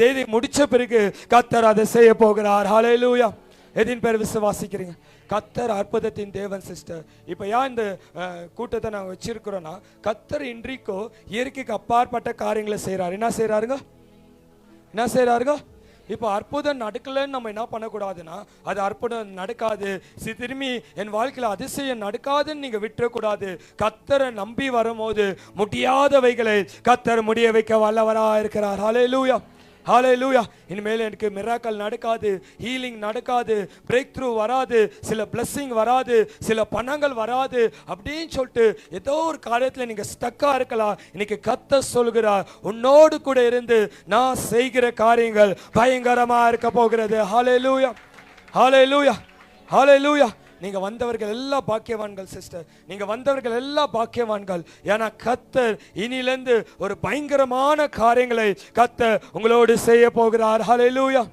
தேதி முடிச்ச பிறகு கத்தர் அதை செய்ய போகிறார். லூயா எதின் பேர் விசுவாசிக்கிறீங்க? கத்தர் அற்புதத்தின் தேவன் சிஸ்டர் இப்போ ஏன் இந்த கூட்டத்தை நாங்கள் வச்சிருக்கிறோன்னா கத்தர் இன்றைக்கோ இயற்கைக்கு அப்பாற்பட்ட காரியங்களை செய்கிறார் என்ன செய்கிறாருங்க என்ன செய்கிறாருங்க இப்போ அற்புதம் நடக்கலைன்னு நம்ம என்ன பண்ணக்கூடாதுன்னா அது அற்புதம் நடக்காது. சி திரும்பி என் வாழ்க்கையில் அதிசயம் நடக்காதுன்னு நீங்கள் விட்டுறக்கூடாது. கத்தரை நம்பி வரும்போது முடியாதவைகளை கத்தர் முடிய வைக்க வல்லவராக இருக்கிறார். ஹலே லூயா ஹாலே லூயா இனிமேல் எனக்கு மிராக்கள் நடக்காது ஹீலிங் நடக்காது பிரேக் த்ரூ வராது சில பிளஸ்ஸிங் வராது சில பணங்கள் வராது அப்படின்னு சொல்லிட்டு ஏதோ ஒரு காரியத்தில் நீங்கள் ஸ்டக்காக இருக்கலாம். இன்னைக்கு கத்த சொல்கிறார் உன்னோடு கூட இருந்து நான் செய்கிற காரியங்கள் பயங்கரமாக இருக்க போகிறது. ஹாலே லூயா ஹாலே லூயா ஹாலே லூயா நீங்க வந்தவர்கள் எல்லாம் பாக்கியவான்கள் சிஸ்டர் நீங்க வந்தவர்கள் எல்லாம் பாக்கியவான்கள். ஏன்னா கத்தர் இனிலிருந்து ஒரு பயங்கரமான காரியங்களை கத்தர் உங்களோடு செய்ய போகிறார். ஹலை லூயா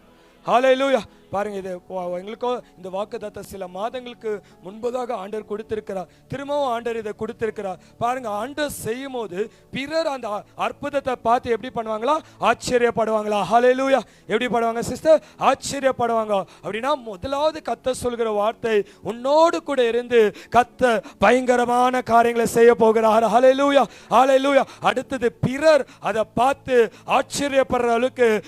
ஹலை லூயா பாருங்க இது எங்களுக்கோ இந்த வாக்குத்தத்தம் சில மாதங்களுக்கு முன்பதாக ஆண்டர் கொடுத்திருக்கிறார். திரும்பவும் ஆண்டர் இதை கொடுத்திருக்கிறார். பாருங்க ஆண்டர் செய்யும் போது பிறர் அந்த அ- அற்புதத்தை பார்த்து எப்படி பண்ணுவாங்களா? ஆச்சரியப்படுவாங்களா? ஹalleluya எப்படி படுவாங்க சிஸ்டர் ஆச்சரியப்படுவாங்க. அப்படின்னா முதலாவது கத்த சொல்கிற வார்த்தை உன்னோடு கூட இருந்து கத்த பயங்கரமான காரியங்களை செய்ய போகிறார். ஹalleluya லூயா அடுத்தது பிறர் அதை பார்த்து ஆச்சரியப்படுற அளவுக்கு